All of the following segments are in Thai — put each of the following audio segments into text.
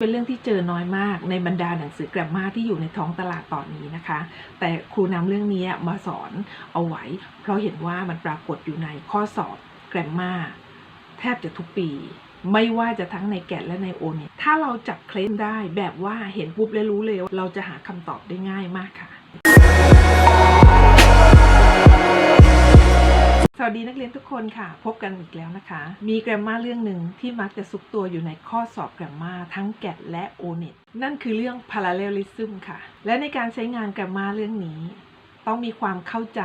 เป็นเรื่องที่เจอน้อยมากในบรรดาหนังสือแกรมมาที่อยู่ในท้องตลาดตอนนี้นะคะ แต่ครูนำเรื่องนี้มาสอนเอาไว้ เพราะเห็นว่ามันปรากฏอยู่ในข้อสอบแกรมมาแทบจะทุกปี ไม่ว่าจะทั้งในแกะและในโอเน็ตถ้าเราจับเคลมได้แบบว่าเห็นปุ๊บแล้วรู้เลยเราจะหาคำตอบได้ง่ายมากค่ะ สวัสดีนักเรียนทุกคนค่ะ พบกันอีกแล้วนะคะ มีแกรมมาเรื่องหนึ่งที่มักจะซุกตัวอยู่ในข้อสอบแกรมมาทั้งแกดและโอเน็ตนั่นคือเรื่อง parallelism ค่ะ และในการใช้งานแกรมมาเรื่องนี้ ต้องมีความเข้าใจ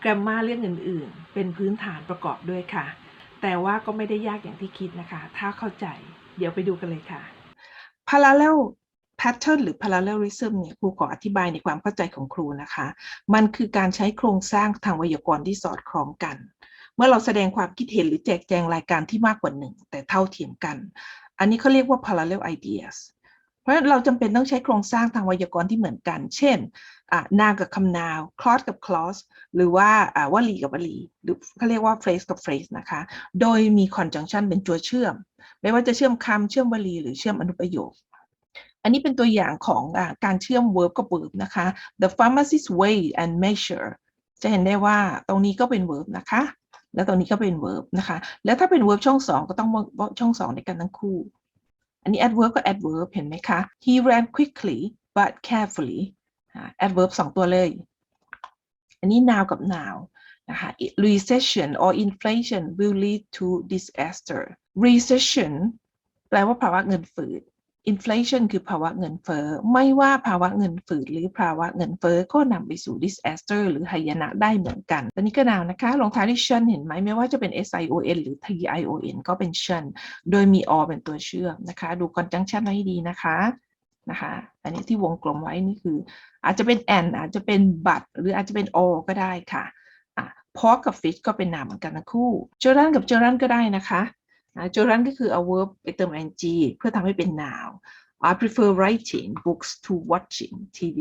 แกรมมาเรื่องอื่น ๆ เป็นพื้นฐานประกอบด้วยค่ะ แต่ว่าก็ไม่ได้ยากอย่างที่คิดนะคะ ถ้าเข้าใจ เดี๋ยวไปดูกันเลยค่ะ parallel pattern หรือ parallelism เนี่ยครูขออธิบายในความเข้าใจของครูนะคะ มันคือการใช้โครงสร้างทางไวยากรณ์ที่สอดคล้องกัน เมื่อเราแสดงความคิดเห็นหรือแจกแจงรายการที่มากกว่าหนึ่งแต่เท่าเทียมกัน อันนี้เขาเรียกว่า parallel ideas เพราะฉะนั้นเราจำเป็นต้องใช้โครงสร้างทางไวยากรณ์ที่เหมือนกัน เช่นอะ noun กับคำ noun clause กับ clause หรือว่าวลีกับวลี หรือเขาเรียกว่า phrase กับ phrase นะคะ โดยมี conjunction เป็นตัวเชื่อม ไม่ว่าจะเชื่อมคำเชื่อมวลีหรือเชื่อมอนุประโยค อันนี้เป็นตัวอย่างของอการเชื่อม verb กับ verb นะคะ the pharmacist weigh and measure จะเห็นได้ว่าตรงนี้ก็เป็น verb นะคะ แล้วตรงนี้ก็เป็น verb นะคะ แล้วถ้าเป็น verb ช่องสองก็ต้องช่องสองในกันทั้งคู่ อันนี้ adverb ก็ adverb เห็นไหมคะ he ran quickly but carefully adverb สองตัวเลย อันนี้ noun กับ noun นะคะ recession or inflation will lead to disaster recession แปลว่าภาวะเงินฝืด inflation คือภาวะเงินเฟ้อ ไม่ว่าภาวะเงินฝืดหรือภาวะเงินเฟ้อก็นำไปสู่ disaster หรือหายนะได้เหมือนกันตอนนี้ก็นาวนะคะ ลงท้ายด้วย shun เห็นไหมไม่ว่าจะเป็น sion หรือ tion ก็เป็น shun โดยมี O เป็นตัวเชื่อมนะคะ ดู conjunction ไว้ให้ดีนะคะนะคะ อันนี้ที่วงกลมไว้นี่คือ อาจจะเป็น and อาจจะเป็น but หรืออาจจะเป็น O ก็ได้ค่ะอะ pork กับ fish ก็เป็นนามเหมือนกันทั้งคู่ joran กับ joran ก็ได้นะคะ นะโจรันก็คือเอา verb ไปเติม ing เพื่อทำให้เป็น noun I prefer writing books to watching TV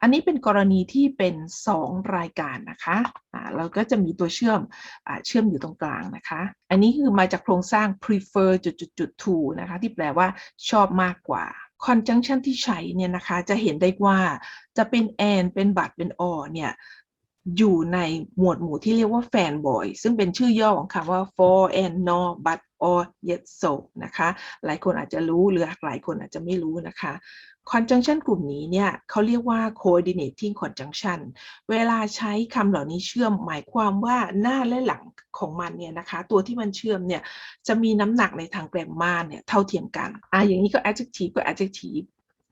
อันนี้เป็นกรณีที่เป็น 2 รายการนะคะะเราก็จะมีตัวเชื่อมอเชื่อมอยู่ตรงกลางนะคะ อันนี้คือมาจากโครงสร้าง prefer จุดจุดจุด to นะคะที่แปลว่าชอบมากกว่า conjunction ที่ใช้เนี่ยนะคะจะเห็นได้ว่าจะเป็น and เป็น but เป็น or เนี่ย อยู่ในหมวดหมู่ที่เรียกว่า fanboy ซึ่งเป็นชื่อย่อของคำว่า for and nor but or yet so นะคะ หลายคนอาจจะรู้หรือหลายคนอาจจะไม่รู้นะคะ conjunction กลุ่มนี้เนี่ยเขาเรียกว่า coordinating conjunction เวลาใช้คำเหล่านี้เชื่อมหมายความว่าหน้าและหลังของมันเนี่ยนะคะ ตัวที่มันเชื่อมเนี่ยจะมีน้ำหนักในทางแกรมมาเนี่ยเท่าเทียมกันอะอย่างนี้ก็ adjective ก็ adjective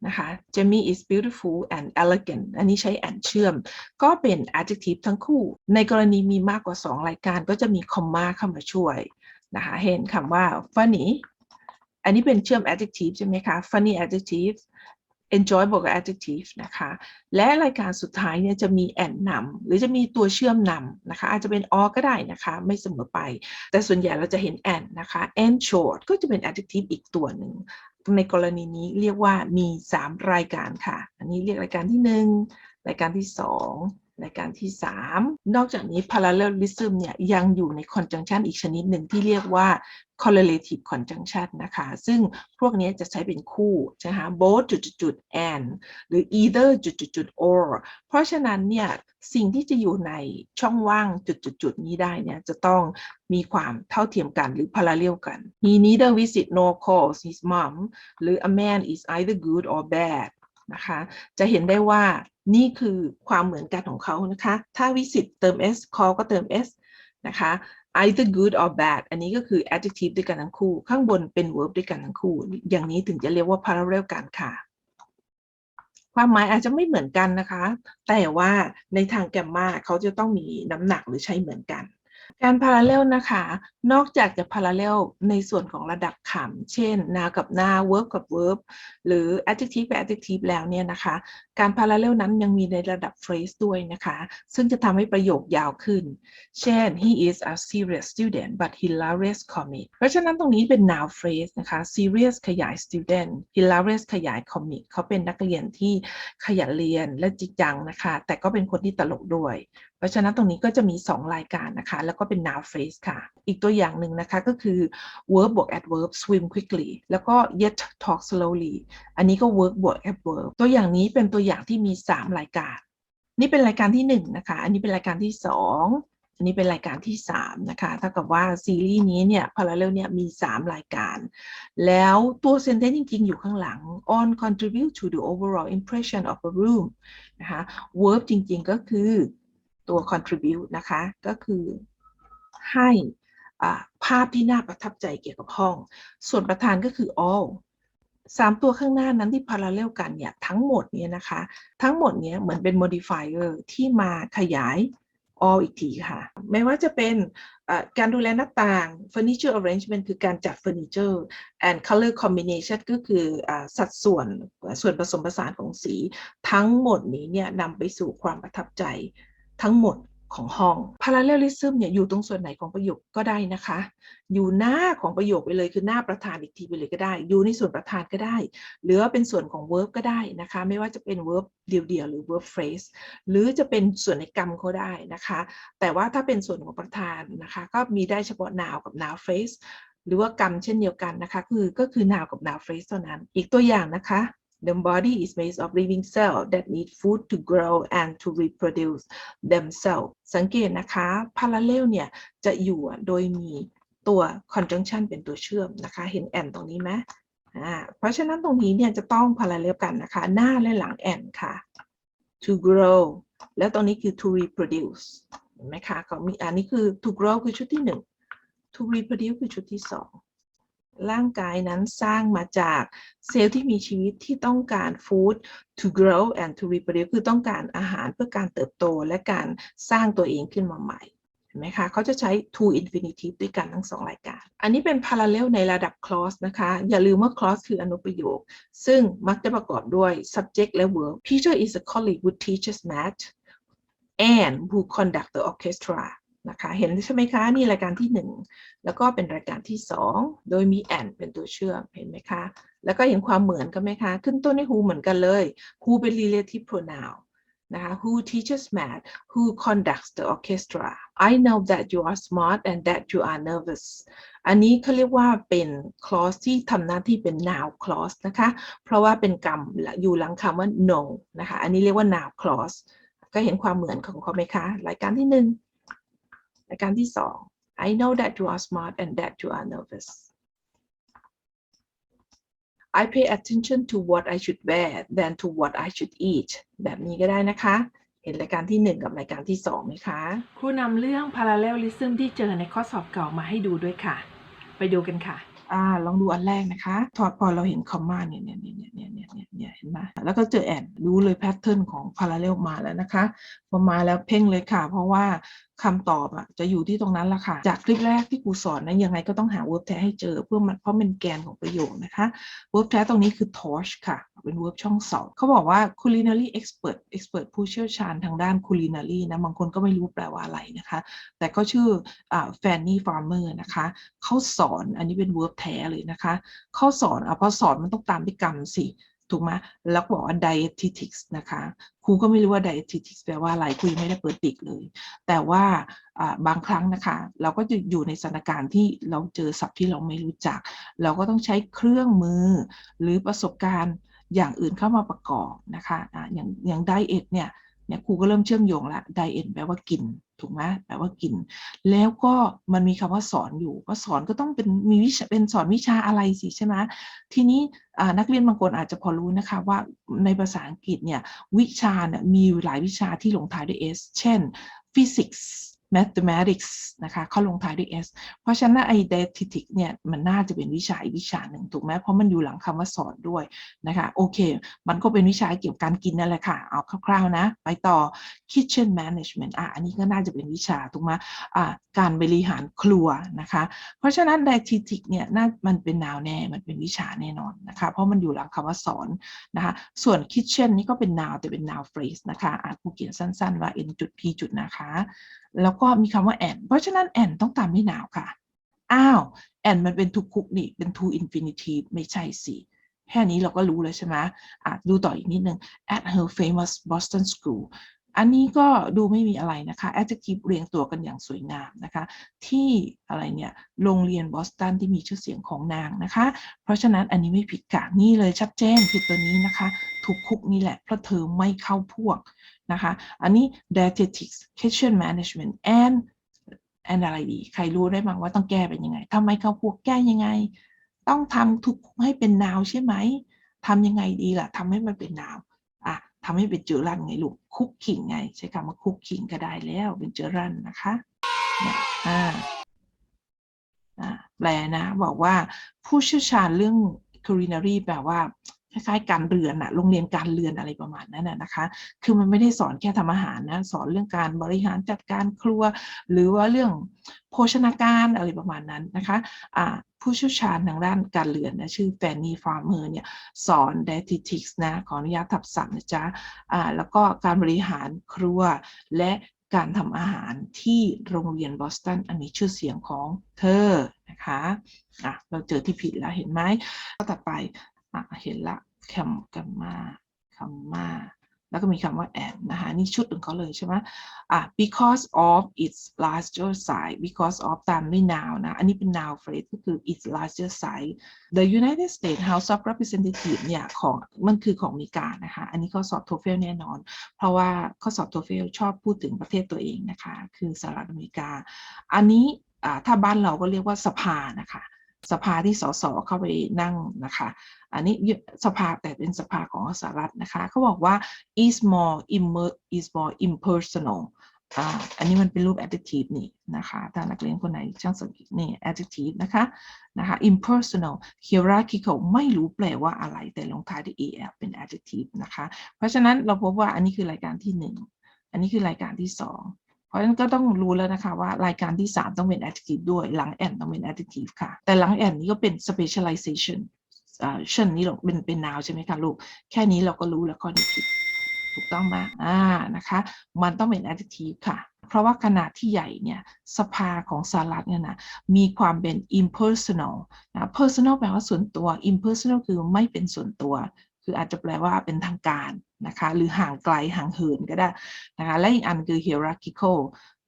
นะคะ Jamie is beautiful and elegant อันนี้ใช้ and เชื่อม ก็เป็น adjective ทั้งคู่ ในกรณีมีมากกว่า 2 รายการก็จะมี comma เข้ามาช่วยนะคะเห็นคำว่า funny อันนี้เป็นเชื่อม adjective ใช่ไหมคะ funny adjective enjoyable กับ adjective นะคะ และรายการสุดท้ายเนี่ยจะมี and นำหรือจะมีตัวเชื่อมนำนะคะ อาจจะเป็น or ก็ได้นะคะ ไม่เสมอไป แต่ส่วนใหญ่เราจะเห็น and นะคะ and short ก็จะเป็น adjective อีกตัวหนึ่ง ในกรณีนี้เรียกว่ามี 3 รายการค่ะ อันนี้เรียกรายการที่ 1 รายการที่ 2 รายการที่ 3 นอกจากนี้ parallelism เนี่ยยังอยู่ใน conjunction อีกชนิดหนึ่งที่เรียกว่า correlative conjunction นะคะ ซึ่งพวกนี้จะใช้เป็นคู่ใช่ไหมคะ both จุดจุด and หรือ either จุดจุดจุด or เพราะฉะนั้นเนี่ยสิ่งที่จะอยู่ในช่องว่างจุดจุดนี้ได้เนี่ยจะต้องมีความเท่าเทียมกันหรือ parallel กัน he neither visit nor calls his mom หรือ a man is either good or bad นะคะ จะเห็นได้ว่านี่คือความเหมือนกันของเขานะคะ ถ้า visit เติม s call ก็เติม s นะคะ either good or bad อันนี้ก็คือ adjective ด้วยกันทั้งคู่ ข้างบนเป็น verb ด้วยกันทั้งคู่ อย่างนี้ถึงจะเรียกว่า parallel กันค่ะ ความหมายอาจจะไม่เหมือนกันนะคะ แต่ว่าในทางแกมมาเขาจะต้องมีน้ำหนักหรือใช้เหมือนกัน การพาราเลลนะคะ นอกจากจะพาราเลลในส่วนของระดับคำเช่น นากับนา verb กับ verb หรือ adjective กับ adjective แล้วเนี่ยนะคะ การพาราเลลนั้นยังมีในระดับ phrase ด้วยนะคะ ซึ่งจะทำให้ประโยคยาวขึ้น เช่น he is a serious student but hilarious comic เพราะฉะนั้นตรงนี้เป็น noun phrase นะคะ serious ขยาย student hilarious ขยาย comic เขาเป็นนักเรียนที่ขยันเรียนและจริงจังนะคะ แต่ก็เป็นคนที่ตลกด้วยเพราะฉะนั้นตรงนี้ก็จะมี 2 รายการนะคะ แล้วก็เป็น noun phrase ค่ะ อีกตัวอย่างหนึ่งนะคะก็คือ verb บวก adverb swim quickly แล้วก็ yet talk slowly อันนี้ก็ verb บวก adverb ตัวอย่างนี้เป็นตัวอย่างที่มี 3 รายการ นี่เป็นรายการที่1นะคะ อันนี้เป็นรายการที่ 2อันนี้เป็นรายการที่ 3 นะคะเท่ากับว่าซีรีส์นี้เนี่ย parallel เนี่ยมี 3 รายการ แล้วตัว sentence จริง ๆ อยู่ข้างหลัง on contribute to the overall impression of a room นะคะ verb จริง ๆ ก็คือ ตัว contribute นะคะ ก็คือให้ภาพที่น่าประทับใจเกี่ยวกับห้อง ส่วนประธานก็คือ all สามตัวข้างหน้านั้นที่ parallel กันเนี่ยทั้งหมดเนี่ยนะคะ ทั้งหมดเนี้ยเหมือนเป็น modifier ที่มาขยาย all อีกทีค่ะ ไม่ว่าจะเป็นการดูแลหน้าต่าง furniture arrangement คือการจัดเฟอร์นิเจอร์ and color combination ก็คืออสัดส่วนส่วนผสมผสานของสี ทั้งหมดนี้เนี่ยนำไปสู่ความประทับใจ ทั้งหมดของห้อง parallelism เนี่ยอยู่ตรงส่วนไหนของประโยคก็ได้นะคะ อยู่หน้าของประโยคไปเลยคือหน้าประธานอีกทีไปเลยก็ได้ อยู่ในส่วนประธานก็ได้ หรือว่าเป็นส่วนของ verb ก็ได้นะคะ ไม่ว่าจะเป็น verb เดี่ยวๆหรือ verb phrase หรือจะเป็นส่วนในกรรมก็ได้นะคะ แต่ว่าถ้าเป็นส่วนของประธานนะคะ ก็มีได้เฉพาะ noun กับ noun phrase หรือว่ากรรมเช่นเดียวกันนะคะ คือก็คือ noun กับ noun phrase เท่านั้น อีกตัวอย่างนะคะ The body is made of living cells that need food to grow and to reproduce themselves สังเกตนะคะ parallel เนี่ย จะอยู่โดยมีตัว conjunction เป็นตัวเชื่อมนะคะ เห็น and ตรงนี้ไหมอ่า เพราะฉะนั้นตรงนี้เนี่ยจะต้อง parallel กันนะคะ หน้าและหลัง and ค่ะ to grow แล้วตรงนี้คือ to reproduce เห็นไหมคะเขามีอันนี้คือ to grow คือชุดที่หนึ่ง to reproduce คือชุดที่สอง ร่างกายนั้นสร้างมาจากเซลล์ที่มีชีวิตที่ต้องการ food to grow and to reproduce คือต้องการอาหารเพื่อการเติบโตและการสร้างตัวเองขึ้นมาใหม่เห็นไหมคะเขาจะใช้ to infinitive ด้วยกันทั้งสองรายการ อันนี้เป็น parallel ในระดับ clause นะคะ อย่าลืมว่า clause คืออนุประโยค ซึ่งมักจะประกอบด้วย subject และ verb Peter is a colleague who teaches math and who conduct the orchestra นะคะเห็นใช่ไหมคะ นี่รายการที่ 1 แล้วก็เป็นรายการที่ 2 โดยมีแอนเป็นตัวเชื่อมเห็นไหมคะ แล้วก็เห็นความเหมือนกันไหมคะ ขึ้นต้นในหูเหมือนกันเลย who เป็น relative pronoun นะคะ who teaches math who conducts the orchestra I know that you are smart and that you are nervous อันนี้เขาเรียกว่าเป็น clause ที่ทำหน้าที่เป็น now clause นะคะ เพราะว่าเป็นกรรมอยู่หลังคำว่า know นะคะ อันนี้เรียกว่า now clause ก็เห็นความเหมือนของเขาไหมคะ รายการที่ 1 อาการที่สอง I know that you are smart and that you are nervous I pay attention to what I should wear than to what I should eat แบบนี้ก็ได้นะคะ เห็นรายการที่ 1 กับรายการที่2ไหมคะ ครูนำเรื่อง parallelism ที่เจอในข้อสอบเก่ามาให้ดูด้วยค่ะ ไปดูกันค่ะ อ่า ลองดูอันแรกนะคะ ถอดพอเราเห็นคอมมาเนี่ยเนี่ย เนี่ยเห็นไหมแล้วก็เจอแอนรู้เลยแพทเทิร์นของ parallel มาแล้วนะคะพอมาแล้วเพ่งเลยค่ะ เพราะว่าคำตอบอะจะอยู่ที่ตรงนั้นละค่ะ จากคลิปแรกที่ครูสอนนะยังไงก็ต้องหา verb แท้ให้เจอเพื่อมันเพราะเป็นแกนของประโยคนะคะ verb แท้ตรงนี้คือ torch ค่ะ เป็น verb ช่องสองเขาบอกว่า culinary expert expert ผู้เชี่ยวชาญทางด้าน culinary นะบางคนก็ไม่รู้แปลว่าอะไรนะคะ แต่ก็ชื่ออ่า Fanny Farmer นะคะเขาสอนอันนี้เป็น verb แท้เลยนะคะเขาสอนอะพอสอนมันต้องตามด้วยกรรมสิ ถูกไหมแล้วก็บอกว่า dietetics นะคะครูก็ไม่รู้ว่า dietetics แปลว่าอะไรครูยังไม่ได้เปิดติกเลย แต่ว่าบางครั้งนะคะ เราก็จะอยู่ในสถานการณ์ที่เราเจอศัพท์ที่เราไม่รู้จัก เราก็ต้องใช้เครื่องมือ หรือประสบการณ์อย่างอื่นเข้ามาประกอบนะคะอ่าอย่างอย่างไดเอทเนี่ย เนี่ยครูก็เริ่มเชื่อมโยงละ diet แปลว่ากินถูกไหมแปลว่ากิน แล้วก็มันมีคำว่าสอนอยู่ก็สอนก็ต้องเป็นมีวิชาเป็นสอนวิชาอะไรสิใช่ไหมทีนี้นักเรียนบางคนอาจจะพอรู้นะคะว่าในภาษาอังกฤษเนี่ยวิชาเนี่ยมีหลายวิชาที่ลงท้ายด้วย s เช่น physics mathematics นะคะเขาลงท้ายด้วย s เพราะฉะนั้นไอ้ dietetics เนี่ยมันน่าจะเป็นวิชาอีกวิชาหนึ่งถูกไหมเพราะมันอยู่หลังคำว่าสอนด้วยนะคะโอเค มันก็เป็นวิชาเกี่ยวกับการกินนั่นแหละค่ะ เอาคร่าวๆนะ ไปต่อ kitchen management อะอันนี้ก็น่าจะเป็นวิชาถูกไหมอ่าการบริหารครัวนะคะ เพราะฉะนั้น dietetics เนี่ยน่ามันเป็นนาวแน่มันเป็นวิชาแน่นอนนะคะเพราะมันอยู่หลังคำว่าสอนนะคะส่วน kitchen นี่ก็เป็น noun แต่เป็น noun phrase นะคะอ่านผู้เขียนสั้นๆว่า n จุด p จุดนะคะแล้วก็มีคำว่า and เพราะฉะนั้น and ต้องตามด้วย noun ค่ะ อ้าว and มันเป็น to cook นี่ เป็น to infinitive ไม่ใช่สิแค่นี้เราก็รู้เลยใช่ไหมอะดูต่ออีกนิดนึง at her famous Boston school อันนี้ก็ดูไม่มีอะไรนะคะ adjective เรียงตัวกันอย่างสวยงามนะคะ ที่อะไรเนี่ยโรงเรียนบอสตันที่มีชื่อเสียงของนางนะคะ เพราะฉะนั้นอันนี้ไม่ผิดกะนี่เลยชัดเจนผิดตัวนี้นะคะ ถูกคุกนี่แหละ เพราะเธอไม่เข้าพวกนะคะ อันนี้ dietetics kitchen management and and อะไรดี ใครรู้ได้บ้างว่าต้องแก้เป็นยังไงทำไมเข้าพวกแก้ยังไง ต้องทำทุกให้เป็นนาวใช่ไหมทำยังไงดีล่ะทำให้มันเป็นนาว ทำให้เป็นเจอรันไงลูกคุกขิงไง ใช้คำว่าคุกขิงก็ได้แล้วเป็นเจอรันนะคะอ่าอ่าแปลนะ บอกว่าผู้เชี่ยวชาญเรื่อง culinary แปลว่า คล้ายๆ การเรือนอะโรงเรียนการเรือนอะไรประมาณนั้นนะคะ คือมันไม่ได้สอนแค่ทำอาหารนะ สอนเรื่องการบริหารจัดการครัว หรือว่าเรื่องโภชนาการอะไรประมาณนั้นนะคะอ่าผู้เชี่ยวชาญทางด้านการเรือนนะชื่อแฟนนี่ฟาร์เมอร์เนี่ยสอน dietetics นะขออนุญาตทับศัพท์นะจ๊ะอ่าแล้วก็การบริหารครัวและการทำอาหารที่โรงเรียนบอสตันอันนี้ชื่อเสียงของเธอนะคะอะเราเจอที่ผิดแล้วเห็นไหมก็ต่อไป อะเห็นละคำกันมาคำมาแล้วก็มีคำว่า and นะคะนี่ชุดของเขาเลยใช่ไหมอะ because of its larger size because of ตามด้วย noun นะ อันนี้เป็น noun phrase ก็คือ its larger size the United States House of Representatives เนี่ยของมันคือของอเมริกานะคะ อันนี้ข้อสอบ TOEFL แน่นอน เพราะว่าข้อสอบ TOEFL ชอบพูดถึงประเทศตัวเองนะคะ คือสหรัฐอเมริกา อันนี้อ่าถ้าบ้านเราก็เรียกว่าสภานะคะ สภาที่สสเข้าไปนั่งนะคะ อันนี้สภาแต่เป็นสภาของสหรัฐนะคะเขาบอกว่า is more immer is more impersonal อ่าอันนี้มันเป็นรูป adjective นี่นะคะถ้านักเรียนคนไหนช่างสังเกตนี่ adjective นะคะ นะคะ impersonal hierarchical ไม่รู้แปลว่าอะไร แต่ลงท้ายด้วย al เป็น adjective นะคะ เพราะฉะนั้นเราพบว่าอันนี้คือรายการที่หนึ่งอันนี้คือรายการที่สอง ราะฉะนั้นก็ต้องรู้แล้วนะคะว่ารายการที่ 3 ต้องเป็น adjective ด้วยหลัง and ต้องเป็น adjective ค่ะ แต่หลัง and นี้ก็เป็น specialization อ่าเช่นนี้หรอกเป็นเป็น noun ใช่ไหมคะลูก แค่นี้เราก็รู้แล้วข้อนี้ผิดถูกต้องไหมอ่านะคะ มันต้องเป็น adjective ค่ะ เพราะว่าขนาดที่ใหญ่เนี่ยสภาของสหรัฐเนี่ยนะมีความเป็น impersonal นะ personal แปลว่าส่วนตัว impersonal คือไม่เป็นส่วนตัว คืออาจจะแปลว่าเป็นทางการนะคะหรือห่างไกลห่างเหินก็ได้นะคะและอีกอันคือ hierarchical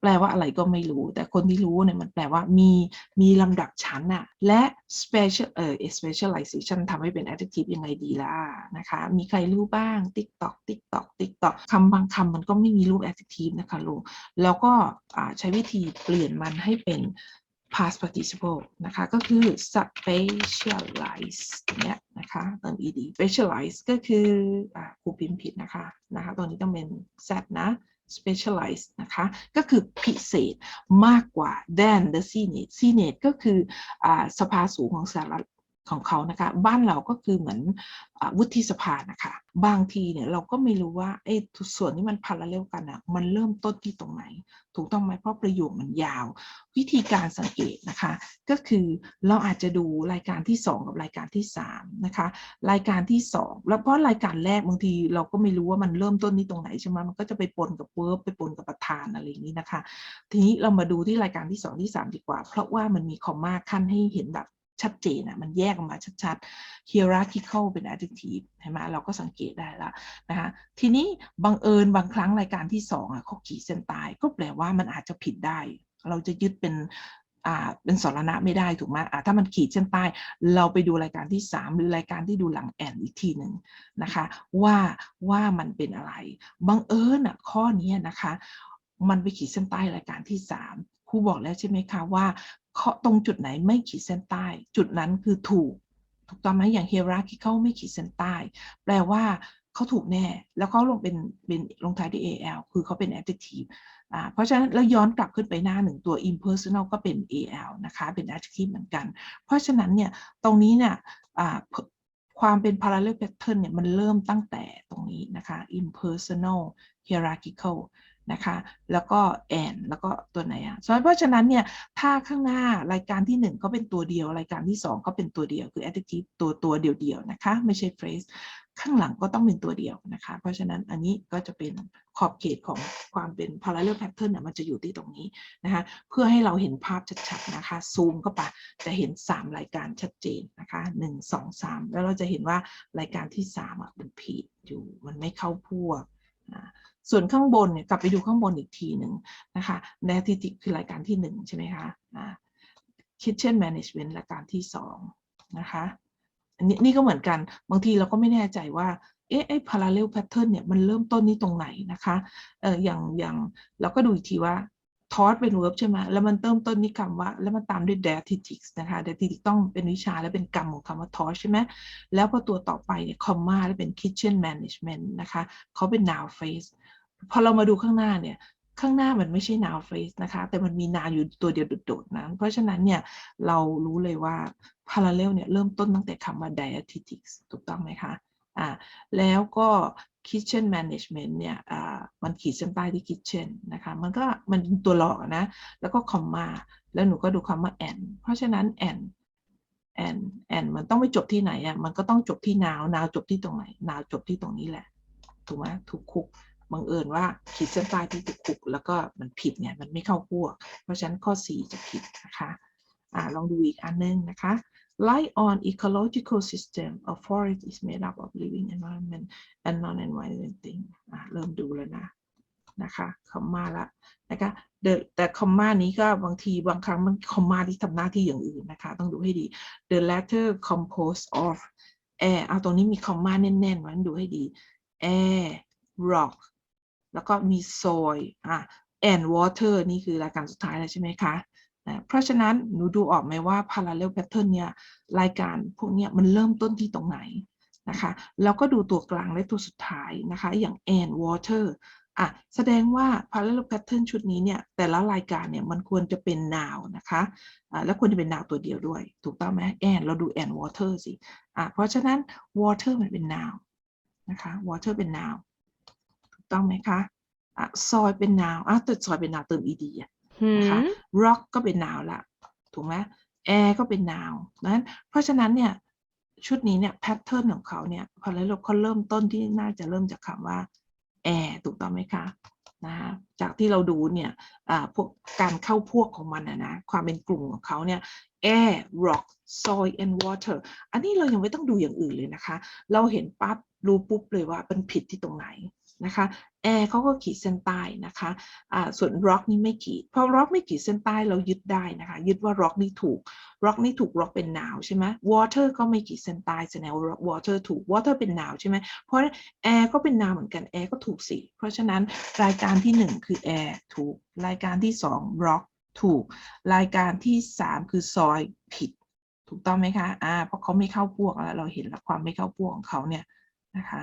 แปลว่าอะไรก็ไม่รู้ แต่คนที่รู้เนี่ยมันแปลว่ามีมีลำดับชั้นอะและ special เอ่อ specialization ทำให้เป็น adjective ยังไงดีล่ะนะคะมีใครรู้บ้าง TikTok TikTok TikTok คำบางคำมันก็ไม่มีรูป adjective นะคะลูกแล้วก็ใช้วิธีเปลี่ยนมันให้เป็น past participle นะคะ ก็คือ specialize เนี่ยนะคะเติม ed specialize ก็คืออ่าครูพิมพ์ผิดนะคะนะคะตัวนี้ต้องเป็น z นะ specialize นะคะ ก็คือพิเศษมากกว่า than the senate senate ก็คืออ่าสภาสูงของสหรัฐ ของเขานะคะบ้านเราก็คือเหมือนอวุฒิสภานะคะบางทีเนี่ยเราก็ไม่รู้ว่าไอ้ส่วนที่มันพาราเรลกันอะมันเริ่มต้นที่ตรงไหน ถูกต้องไหมเพราะประโยคมันยาว วิธีการสังเกตนะคะ ก็คือเราอาจจะดูรายการที่ 2 กับรายการที่3นะคะรายการที่ 2 แล้วเพราะรายการแรกบางทีเราก็ไม่รู้ว่ามันเริ่มต้นที่ตรงไหนใช่ไหมมันก็จะไปปนกับเวิร์บไปปนกับประธานอะไรอย่างนี้นะคะ ทีนี้เรามาดูที่รายการที่ 2 ที่ 3 ดีกว่า เพราะว่ามันมีคอมมาขั้นให้เห็นแบบ ชัดเจนอะมันแยกออกมาชัดๆ hierarchical เป็น adjective เห็นไหมเราก็สังเกตได้แล้วนะคะทีนี้บังเอิญบางครั้งรายการที่2อะเขาขีดเส้นใต้ก็แปลว่ามันอาจจะผิดได้ เราจะยึดเป็นอ่าเป็นสรณะไม่ได้ถูกไหมอ่าถ้ามันขีดเส้นใต้ เราไปดูรายการที่ 3 หรือรายการที่ดูหลังแอนอีกทีหนึ่งนะคะ ว่าว่ามันเป็นอะไรบังเอิญอะข้อนี้นะคะ มันไปขีดเส้นใต้รายการที่ 3ครูบอกแล้วใช่ไหมคะว่า ข้อตรงจุดไหนไม่ขีดเส้นใต้ จุดนั้นคือถูก ถูกต้องไหมอย่าง hierarchical ไม่ขีดเส้นใต้ แปลว่าเขาถูกแน่ แล้วเขาลงเป็นเป็นลงท้ายด้วย al คือเขาเป็น adjective อ่าเพราะฉะนั้นแล้วย้อนกลับขึ้นไปหน้าหนึ่งตัว impersonal ก็เป็น al นะคะเป็น adjective เหมือนกัน เพราะฉะนั้นเนี่ยตรงนี้เนี่ยอ่าความเป็น parallel pattern เนี่ยมันเริ่มตั้งแต่ตรงนี้นะคะ impersonal hierarchical นะคะ แล้วก็ and แล้วก็ตัวไหนอะเพราะฉะนั้นเนี่ยถ้าข้างหน้ารายการที่ 1 ก็เป็นตัวเดียว รายการที่ 2 ก็เป็นตัวเดียวคือ adjective ตัวตัวเดียวๆนะคะ ไม่ใช่ phrase ข้างหลังก็ต้องเป็นตัวเดียวนะคะ เพราะฉะนั้นอันนี้ก็จะเป็นขอบเขตของความเป็น parallel pattern เนี่ยมันจะอยู่ที่ตรงนี้นะคะ เพื่อให้เราเห็นภาพชัดๆนะคะ ซูมเข้าไปจะเห็น 3 รายการชัดเจนนะคะ 1 2 3 แล้วเราจะเห็นว่ารายการที่3อะมันผิดอยู่ มันไม่เข้าพวกนะ ส่วนข้างบนเนี่ยกลับไปดูข้างบนอีกทีหนึ่งนะคะ Dietetics คือรายการที่หนึ่งใช่ไหมคะอ่า Kitchen Management รายการที่สองนะคะอันนี้นี่ก็เหมือนกันบางทีเราก็ไม่แน่ใจว่าเอ๊ะไอ้ parallel pattern เนี่ยมันเริ่มต้นที่ตรงไหนนะคะเอออย่างอย่างเราก็ดูอีกทีว่าทอสเป็น verb ใช่ไหมแล้วมันเติมต้นที่คำว่า แล้วมันตามด้วย dietetics นะคะ dietetics ต้องเป็นวิชาและเป็นกรรมของคำว่าทอสใช่ไหม แล้วพอตัวต่อไปเนี่ย comma แล้วเป็น kitchen management นะคะ เขาเป็น noun phrase พอเรามาดูข้างหน้าเนี่ยข้างหน้ามันไม่ใช่ noun phrase นะคะ แต่มันมี noun อยู่ตัวเดียวโดดๆนะเพราะฉะนั้นเนี่ยเรารู้เลยว่า parallel เนี่ยเริ่มต้นตั้งแต่คำว่า dietetics ถูกต้องไหมคะอ่าแล้วก็ kitchen management เนี่ยอ่ามันขีดเส้นใต้ที่ kitchen นะคะ มันก็มันตัวหลอกนะ แล้วก็ comma แล้วหนูก็ดูคำว่า and เพราะฉะนั้น and and and มันต้องไปจบที่ไหนอะมันก็ต้องจบที่ noun noun จบที่ตรงไหน noun จบที่ตรงนี้แหละ ถูกไหมถูกคุก บังเอิญว่าขีดเส้นใต้ที่ถูกคุกแล้วก็มันผิดเนี่ยมันไม่เข้าพวก เพราะฉะนั้นข้อ 4 จะผิดนะคะอ่าลองดูอีกอันนึงนะคะ Light on ecological system a forest is made up of living environment and non-environment thing อ่าเริ่มดูแล้วนะนะคะคอมมาละนะคะแต่คอมมานี้ก็บางทีบางครั้งมันคอมมาที่ทำหน้าที่อย่างอื่นนะคะ ต้องดูให้ดี the latter composed of air เอาตรงนี้มีคอมมาแน่นๆไว้ดูให้ดี air rock แล้วก็มี soil อะ and water นี่คือรายการสุดท้ายแล้วใช่ไหมคะนะเพราะฉะนั้นหนูดูออกไหมว่า parallel pattern เนี่ยรายการพวกเนี้ยมันเริ่มต้นที่ตรงไหนนะคะแล้วก็ดูตัวกลางและตัวสุดท้ายนะคะอย่าง and water อะแสดงว่า parallel pattern ชุดนี้เนี่ยแต่ละรายการเนี่ยมันควรจะเป็น noun นะคะอะแล้วควรจะเป็น noun ตัวเดียวด้วย ถูกต้องไหม and เราดู and water สิอะเพราะฉะนั้น water มันเป็น noun นะคะ water เป็น noun ต้องไหมคะอะ soil เป็น noun อะแต่ soil เป็น noun เติม ed อะนะคะ rock ก็เป็น noun ละถูกไหม air ก็เป็น noun นั้นเพราะฉะนั้นเนี่ยชุดนี้เนี่ย pattern ของเขาเนี่ยพอแล้วเขาเริ่มต้นที่น่าจะเริ่มจากคำว่า air ถูกต้องไหมคะนะคะจากที่เราดูเนี่ยอ่าพวกการเข้าพวกของมันนะนะความเป็นกลุ่มของเขาเนี่ย air rock soil and water อันนี้เรายังไม่ต้องดูอย่างอื่นเลยนะคะ เราเห็นปั๊บรู้ปุ๊บเลยว่าเป็นผิดที่ตรงไหน นะคะ air เขาก็ขีดเส้นใต้นะคะอ่าส่วน rock นี่ไม่ขีด เพราะ rock ไม่ขีดเส้นใต้เรายึดได้นะคะ ยึดว่า rock นี่ถูก rock นี่ถูก rock เป็น noun ใช่ไหม water ก็ไม่ขีดเส้นใต้แสดงว่า water ถูก water เป็น noun ใช่ไหมเพราะ air ก็เป็น noun เหมือนกัน air ก็ถูกสิเพราะฉะนั้นรายการที่หนึ่งคือ air ถูก รายการที่สอง rock ถูก รายการที่สามคือ soil ผิด ถูกต้องไหมคะอ่าเพราะเขาไม่เข้าพวกแล้วเราเห็นแล้วความไม่เข้าพวกของเขาเนี่ยนะคะ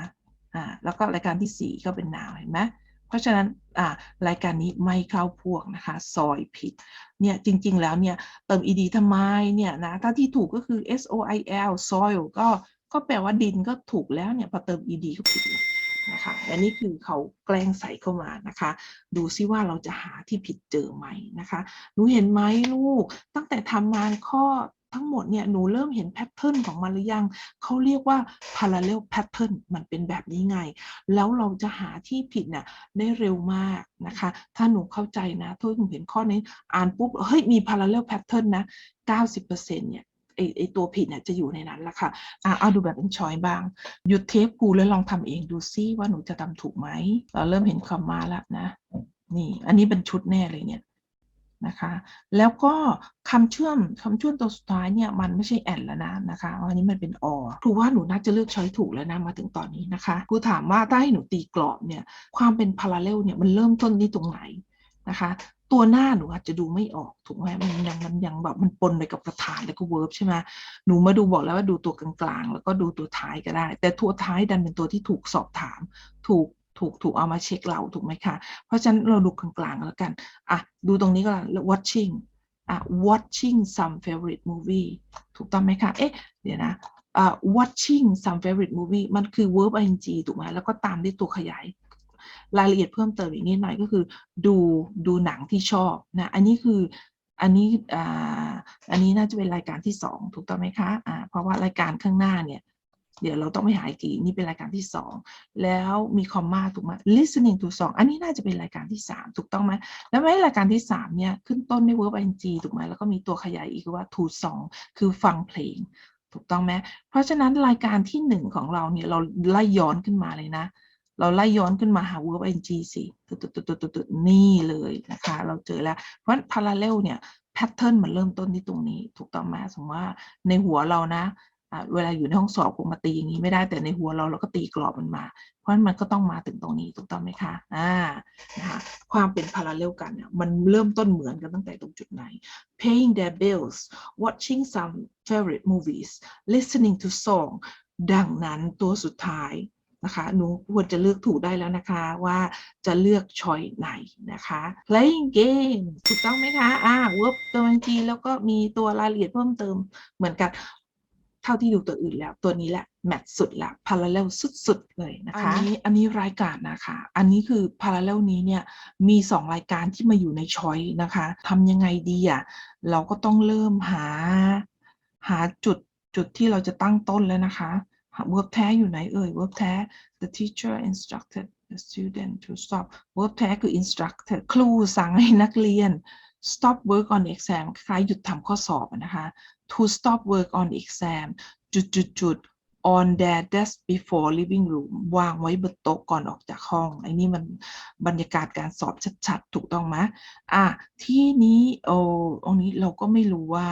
อ่าแล้วก็รายการที่สี่ก็เป็น noun เห็นไหมเพราะฉะนั้นอ่ารายการนี้ไม่เข้าพวกนะคะ soil ผิดเนี่ยจริง ๆ แล้วเนี่ยเติม ed ทำไมเนี่ยนะถ้าที่ถูกก็คือ s o i l soil ก็ก็แปลว่าดินก็ถูกแล้วเนี่ยพอเติม ed ก็ผิดเลยนะคะและนี่คือเขาแกล้งใส่เข้ามานะคะ ดูซิว่าเราจะหาที่ผิดเจอไหมนะคะ หนูเห็นไหมลูก ตั้งแต่ทำงานข้อ ทั้งหมดเนี่ยหนูเริ่มเห็นแพทเทิร์นของมันหรือยังเขาเรียกว่า parallel pattern มันเป็นแบบนี้ไง แล้วเราจะหาที่ผิดน่ะได้เร็วมากนะคะ ถ้าหนูเข้าใจนะถ้าหนูเห็นข้อนี้อ่านปุ๊บเฮ้ยมี parallel pattern นะ 90%เนี่ยไอไอตัวผิดเนี่ยจะอยู่ในนั้นละค่ะอะเอาดูแบบเป็นชอยบ้าง หยุดเทปกูแล้วลองทำเองดูซิว่าหนูจะทำถูกไหมเราเริ่มเห็นคำมาแล้วนะ นี่ อันนี้เป็นชุดแน่เลยเนี่ย นะคะแล้วก็คำเชื่อมคำเชื่อมตัวสุดท้ายเนี่ยมันไม่ใช่แอนแล้วนะนะคะอันนี้มันเป็นอครูว่าหนูน่าจะเลือกช้อยถูกแล้วนะมาถึงตอนนี้นะคะครูถามว่าถ้าให้หนูตีกรอบเนี่ยความเป็นพาราเรลเนี่ยมันเริ่มต้นที่ตรงไหนนะคะตัวหน้าหนูอาจจะดูไม่ออกถูกไหมมันยังมันยังแบบมันปนไปกับประธานแล้วก็เวิร์บใช่ไหมหนูมาดูบอกแล้วว่าดูตัวกลางๆ แล้วก็ดูตัวท้ายก็ได้ แต่ตัวท้ายดันเป็นตัวที่ถูกสอบถาม ถูก ถูกถูกเอามาเช็คเราถูกไหมคะ เพราะฉะนั้นเราดูกลางๆแล้วกัน อะ ดูตรงนี้ก็แล้ว watching อะ watching some favorite movie ถูกต้องไหมคะ เอ๊ะ เดี๋ยวนะอ่า watching some favorite movie มันคือ verb ing ถูกไหมแล้วก็ตามด้วยตัวขยาย รายละเอียดเพิ่มเติมอีกนิดหน่อยก็คือ ดูดูหนังที่ชอบนะ อันนี้คืออันนี้อ่าอันนี้น่าจะเป็นรายการที่สองถูกต้องไหมคะอ่าเพราะว่ารายการข้างหน้าเนี่ย เดี๋ยวเราต้องไปหาอีกทีนี่เป็นรายการที่สองแล้วมีคอมมาถูกไหม listening to song อันนี้น่าจะเป็นรายการที่สามถูกต้องไหมแล้วไม่รายการที่สามเนี่ย ขึ้นต้นด้วย verb ing ถูกไหมแล้วก็มีตัวขยายอีกว่า to song คือฟังเพลง ถูกต้องไหมเพราะฉะนั้นรายการที่หนึ่งของเราเนี่ย เราไล่ย้อนขึ้นมาเลยนะเราไล่ย้อนขึ้นมาหา verb ing สิตุดตุดตุดตุดตุดตุนี่เลยนะคะ เราเจอแล้ว เพราะฉะนั้น parallel เนี่ย pattern มันเริ่มต้นที่ตรงนี้ ถูกต้องไหมสมมติว่าในหัวเรานะ เวลาอยู่ในห้องสอบคงมาตีอย่างนี้ไม่ได้แต่ในหัวเราเราก็ตีกรอบมันมา เพราะฉะนั้นมันก็ต้องมาถึงตรงนี้ถูกต้องไหมคะอ่านะคะความเป็น parallel กันเนี่ยมันเริ่มต้นเหมือนกันตั้งแต่ตรงจุดไหน paying their bills watching some favorite movies listening to song ดังนั้นตัวสุดท้ายนะคะหนูควรจะเลือกถูกได้แล้วนะคะว่าจะเลือกช้อยไหนนะคะ playing game ถูกต้องไหมคะ อ่า verb ตัวบางทีแล้วก็มีตัวรายละเอียดเพิ่มเติมเหมือนกัน เท่าที่ดูตัวอื่นแล้ว ตัวนี้แหละแมทสุดละ parallel สุดๆเลยนะคะอันนี้อันนี้รายการนะคะ อันนี้คือ parallel นี้เนี่ยมี 2 รายการที่มาอยู่ในช้อยนะคะทำยังไงดีอะเราก็ต้องเริ่มหาหาจุดจุดที่เราจะตั้งต้นแล้วนะคะหา verb แท้อยู่ไหนเอ่ย verb แท้ the teacher instructed the student to stop verb แท้คือ instructed ครูสั่งให้นักเรียน stop work on exam คล้ายหยุดทำข้อสอบนะคะ to stop work on exam จุดจุดจุด on their desk before living room วางไว้บนโต๊ะก่อนออกจากห้องไอ้นี่มันบรรยากาศการสอบชัดๆ ถูกต้องไหมอะ ที่นี้โอ้ตรงนี้เราก็ไม่รู้ว่า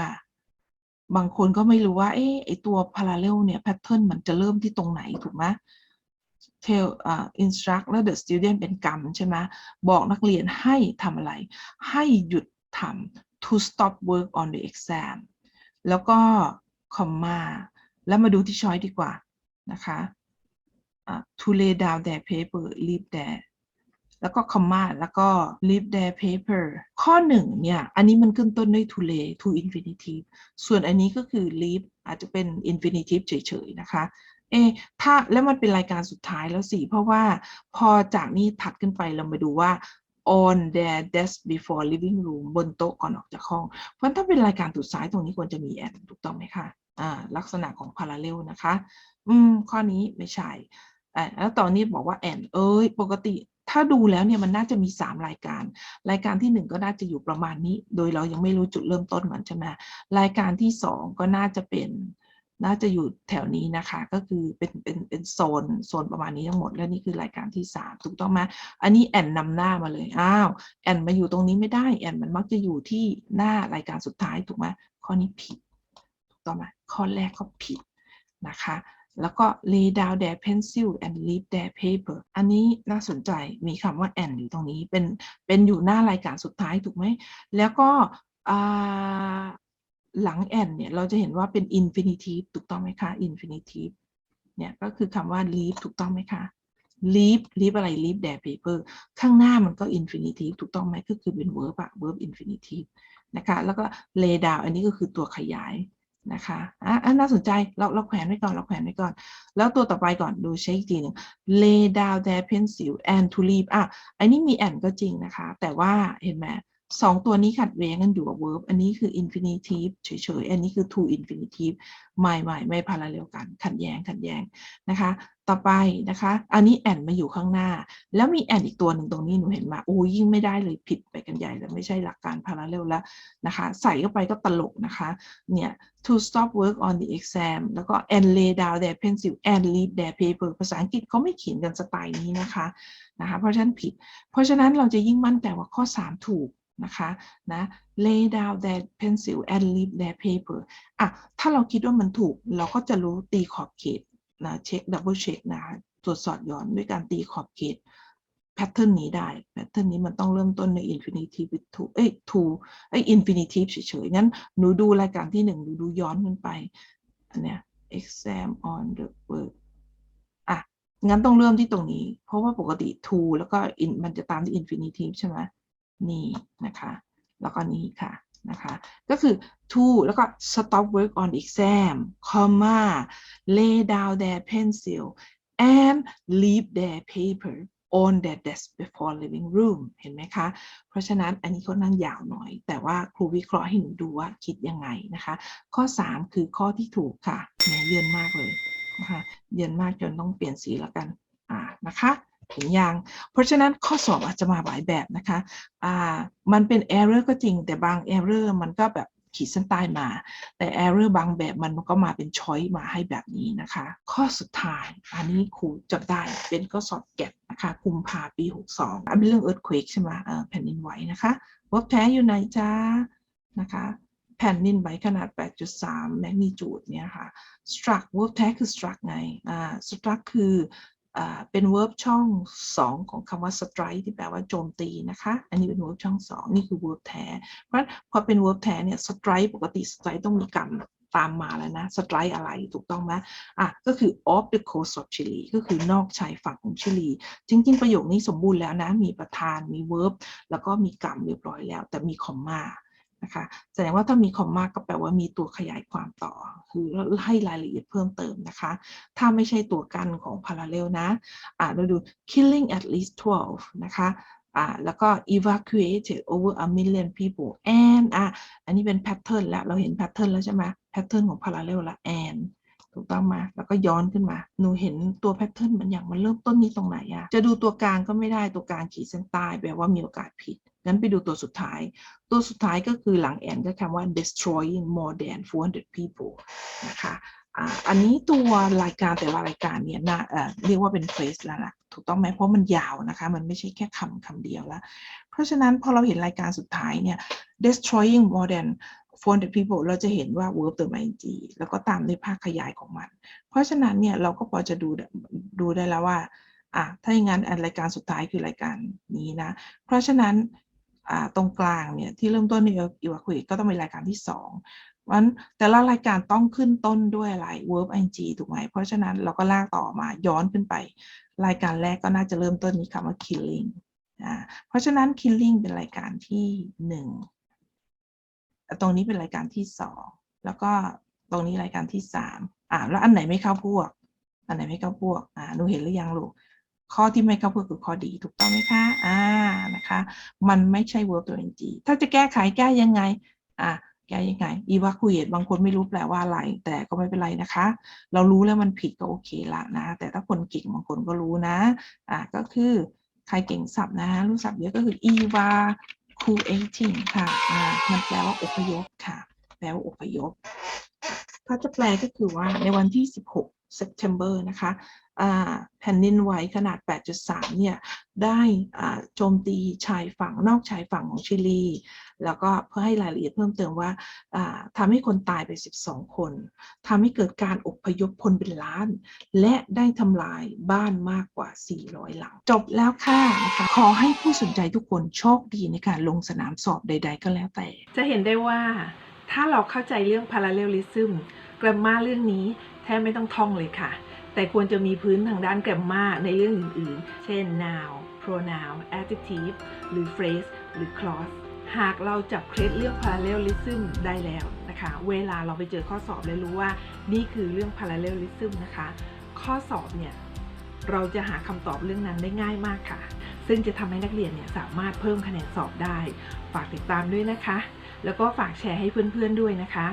บางคนก็ไม่รู้ว่า เอ๊ะไอตัว parallel เนี่ย pattern มันจะเริ่มที่ตรงไหนถูกไหม tell อ่า instruct แล้ว the student เป็นกรรมใช่ไหมบอกนักเรียนให้ทำอะไร ให้หยุดทำ to stop work on the exam แล้วก็ comma แล้วมาดูที่ช้อยดีกว่านะคะะ to lay down their paper leave their แล้วก็ comma แล้วก็ leave their paper ข้อหนึ่งเนี่ย อันนี้มันขึ้นต้นด้วย to lay to infinitive ส่วนอันนี้ก็คือ leave อาจจะเป็น infinitive เฉยๆนะคะเอะถ้าแล้วมันเป็นรายการสุดท้ายแล้วสิเพราะว่าพอจากนี้ถัดขึ้นไปเรามาดูว่า on their desk before living room บนโต๊ะก่อนออกจากห้อง เพราะถ้าเป็นรายการสุดท้ายตรงนี้ควรจะมี and ถูกต้องไหมคะอ่าลักษณะของ parallel นะคะ อืม ข้อนี้ไม่ใช่อ่าแล้วตอนนี้บอกว่า and เอ้ย ปกติถ้าดูแล้วเนี่ยมันน่าจะมี 3 รายการ รายการที่ 1 ก็น่าจะอยู่ประมาณนี้ โดยเรายังไม่รู้จุดเริ่มต้นมันใช่ไหมรายการที่ 2 ก็น่าจะเป็น น่าจะอยู่แถวนี้นะคะ ก็คือเป็นเป็นเป็นโซนโซนประมาณนี้ทั้งหมด แล้วนี่คือรายการที่ 3 ถูกต้องไหมอันนี้แอนนำหน้ามาเลย อ้าว แอนมาอยู่ตรงนี้ไม่ได้ แอนมันมักจะอยู่ที่หน้ารายการสุดท้ายถูกไหมข้อนี้ผิด ถูกต้องไหมข้อแรกก็ผิดนะคะ แล้วก็ lay down their pencil and leave their paper อันนี้น่าสนใจมีคำว่า and อยู่ตรงนี้เป็นเป็นอยู่หน้ารายการสุดท้ายถูกไหม แล้วก็ หลัง and เนี่ยเราจะเห็นว่าเป็น infinitive ถูกต้องไหมคะ infinitive เนี่ยก็คือคำว่า leave ถูกต้องไหมคะ leave leave อะไร leave their paper ข้างหน้ามันก็ infinitive ถูกต้องไหมก็คือเป็น verb อะ verb infinitive นะคะแล้วก็ lay down อันนี้ก็คือตัวขยายนะคะอะน่าสนใจเราเราแขวนไว้ก่อนเราแขวนไว้ก่อน แล้วตัวต่อไปก่อนดูเช็คอีกทีหนึ่ง lay down their pencil and to leave อะอันนี้มี and ก็จริงนะคะ แต่ว่าเห็นไหม สองตัวนี้ขัดแย้งกันอยู่กับ verb อันนี้คือ infinitive เฉยๆ อันนี้คือ to infinitive ไม่ไม่ไม่ parallel กัน ขัดแย้งขัดแย้งนะคะ ต่อไปนะคะ อันนี้ and มาอยู่ข้างหน้า แล้วมี and อีกตัวหนึ่งตรงนี้หนูเห็นมาโอ้ยิ่งไม่ได้เลยผิดไปกันใหญ่แล้วไม่ใช่หลักการ parallel แล้วนะคะ ใส่เข้าไปก็ตลกนะคะ เนี่ย to stop work on the exam แล้วก็ and lay down their pencil and leave their paper ภาษาอังกฤษเขาไม่เขียนกันสไตล์นี้นะคะนะคะ เพราะฉะนั้นผิด เพราะฉะนั้นเราจะยิ่งมั่นใจว่าข้อ 3 ถูก นะคะนะ lay down their pencil and leave their paper อะ ถ้าเราคิดว่ามันถูก เราก็จะรู้ตีขอบเขตนะเช็ค double check นะคะตรวจสอบย้อนด้วยการตีขอบเขตแพทเทิร์นนี้ได้ แพทเทิร์นนี้มันต้องเริ่มต้นใน infinitive with to เอ้ย to เอ้ย infinitive เฉยๆงั้น หนูดูรายการที่หนึ่งหนูดูย้อนขึ้นไป อันเนี้ย exam on the work อะ งั้นต้องเริ่มที่ตรงนี้ เพราะว่าปกติ to แล้วก็ in มันจะตามที่ infinitive ใช่ไหม นี่นะคะแล้วก็นี้ค่ะนะคะก็คือ to แล้วก็ stop work on exam comma lay down their pencil and leave their paper on their desk before living room เห็นไหมคะ เพราะฉะนั้นอันนี้ค่อนข้างยาวหน่อย แต่ว่าครูวิเคราะห์ให้หนูดูว่าคิดยังไงนะคะ ข้อ 3 คือข้อที่ถูกค่ะแหมเยือนมากเลยนะคะ เยือนมากจนต้องเปลี่ยนสีแล้วกัน อ่า นะคะ เห็นยังเพราะฉะนั้นข้อสอบอาจจะมาหลายแบบนะคะอ่ามันเป็น error ก็จริง แต่บาง error มันก็แบบขีดเส้นใต้มา แต่ error บางแบบมันก็มาเป็น choice มาให้แบบนี้นะคะ ข้อสุดท้าย อันนี้ครูจำได้เป็นข้อสอบแกะนะคะกุมภาปี 62อันเป็นเรื่อง earthquake ใช่ไหมอ่อแผ่นดินไหวนะคะ verb แท้อยู่ไหนจ้านะคะแผ่นดินไหวขนาด 8.3 magnitude เนี่ยค่ะ struck verb แท้คือ struck ไงอ่า struck คือ เป็น verb ช่อง 2 ของคำว่า strike ที่แปลว่าโจมตีนะคะ อันนี้เป็น verb ช่อง 2 นี่คือ verb แท้ เพราะฉะนั้นพอเป็น verb แท้เนี่ย strike ปกติ strike ต้องมีกรรมตามมาแล้วนะ strike อะไรถูกต้องไหมอะ ก็คือ off the coast of Chile ก็คือนอกชายฝั่งของชิลี จริง ๆ ประโยคนี้สมบูรณ์แล้วนะ มีประธาน มี verb แล้วก็มีกรรมเรียบร้อยแล้ว แต่มีคอมมา นะคะแสดงว่าถ้ามีคอมมาก็แปลว่ามีตัวขยายความต่อ คือให้รายละเอียดเพิ่มเติมนะคะ ถ้าไม่ใช่ตัวกันของ parallel นะอ่าเราดู killing at least 12 นะคะอ่าแล้วก็ evacuated over a million people and อะอันนี้เป็น pattern แล้ว เราเห็น pattern แล้วใช่ไหม pattern ของ parallel ละ and ถูกต้องไหมแล้วก็ย้อนขึ้นมา หนูเห็นตัว pattern มันอย่างมันเริ่มต้นนี้ตรงไหนอะจะดูตัวกลางก็ไม่ได้ตัวกลางขีดเส้นใต้แปลว่ามีโอกาสผิด งั้นไปดูตัวสุดท้าย ตัวสุดท้ายก็คือหลัง and ก็คำว่า destroying more than 400 people นะคะอันนี้ตัวรายการแต่ละรายการเนี่ยนะเเรียกว่าเป็น phrase แล้วนะถูกต้องไหมเพราะมันยาวนะคะ มันไม่ใช่แค่คำคำเดียวล้วเพราะฉะนั้นพอเราเห็นรายการสุดท้ายเนี่ย destroying more than 400 people เราจะเห็นว่า verb เติม ing แล้วก็ตามด้วยภาคขยายของมัน เพราะฉะนั้นเนี่ยเราก็พอจะดูดูได้แล้วว่าอะถ้าอย่างนั้นรายการสุดท้ายคือรายการนี้นะ เพราะฉะนั้น ตรงกลางเนี่ยที่เริ่มต้นใน evacuate ก็ต้องเป็นรายการที่สองวันแต่ละรายการต้องขึ้นต้นด้วยอะไร verb ing ถูกไหม เพราะฉะนั้นเราก็ลากต่อมาย้อนขึ้นไป รายการแรกก็น่าจะเริ่มต้นมีคำว่า killing อ่าเพราะฉะนั้น killing เป็นรายการที่หนึ่งตรงนี้เป็นรายการที่สองแล้วก็ตรงนี้รายการที่สามอ่าแล้วอันไหนไม่เข้าพวก อันไหนไม่เข้าพวกอ่าหนูเห็นหรือยังลูก ข้อที่ไม่เข้าพวกคือข้อดีถูกต้องไหมคะอ่านะคะ มันไม่ใช่ verb ตัว ing ถ้าจะแก้ไขแก้ยังไงอ่าแก้ยังไง evacuate บางคนไม่รู้แปลว่าอะไร แต่ก็ไม่เป็นไรนะคะ เรารู้แล้วมันผิดก็โอเคละนะ แต่ถ้าคนเก่งบางคนก็รู้นะอ่าก็คือใครเก่งศัพท์นะรู้ศัพท์เยอะก็คือ evacuating ค่ะอ่ามันแปลว่าอพยพค่ะ แปลว่าอพยพถ้าจะแปลก็คือว่าในวันที่ 16 September นะคะ แผ่นดินไหวขนาด 8.3 เนี่ย ได้โจมตีชายฝั่งนอกชายฝั่งของชิลี แล้วก็เพื่อให้รายละเอียดเพิ่มเติมว่าอ่าทำให้คนตายไป 12 คนทำให้เกิดการอพยพคนเป็นล้าน และได้ทำลายบ้านมากกว่า 400 หลัง จบแล้วค่ะนะคะขอให้ผู้สนใจทุกคนโชคดีในการลงสนามสอบใด ๆ ก็แล้วแต่ จะเห็นได้ว่าถ้าเราเข้าใจเรื่อง parallelism กรามาเรื่องนี้แทบไม่ต้องท่องเลยค่ะ แต่ควรจะมีพื้นทางด้านแกราฟมาในเรื่องอื่นๆ เช่น noun pronoun adjective หรือ phrase หรือ clause หากเราจับเคล็ดเรื่อง parallelism ได้แล้วนะคะ เวลาเราไปเจอข้อสอบแล้วรู้ว่านี่คือเรื่อง parallelism นะคะ ข้อสอบเนี่ยเราจะหาคำตอบเรื่องนั้นได้ง่ายมากค่ะ ซึ่งจะทำให้นักเรียนเนี่ยสามารถเพิ่มคะแนนสอบได้ ฝากติดตามด้วยนะคะ แล้วก็ฝากแชร์ให้เพื่อนๆด้วยนะคะ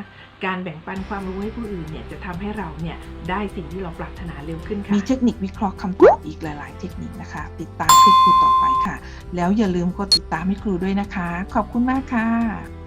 การแบ่งปันความรู้ให้ผู้อื่นเนี่ยจะทำให้เราเนี่ยได้สิ่งที่เราปรารถนาเร็วขึ้นค่ะ มีเทคนิควิเคราะห์คำพูดอีกหลาย ๆ เทคนิคนะคะ ติดตามคลิปครูต่อไปค่ะ แล้วอย่าลืมกดติดตามให้ครูด้วยนะคะ ขอบคุณมากค่ะ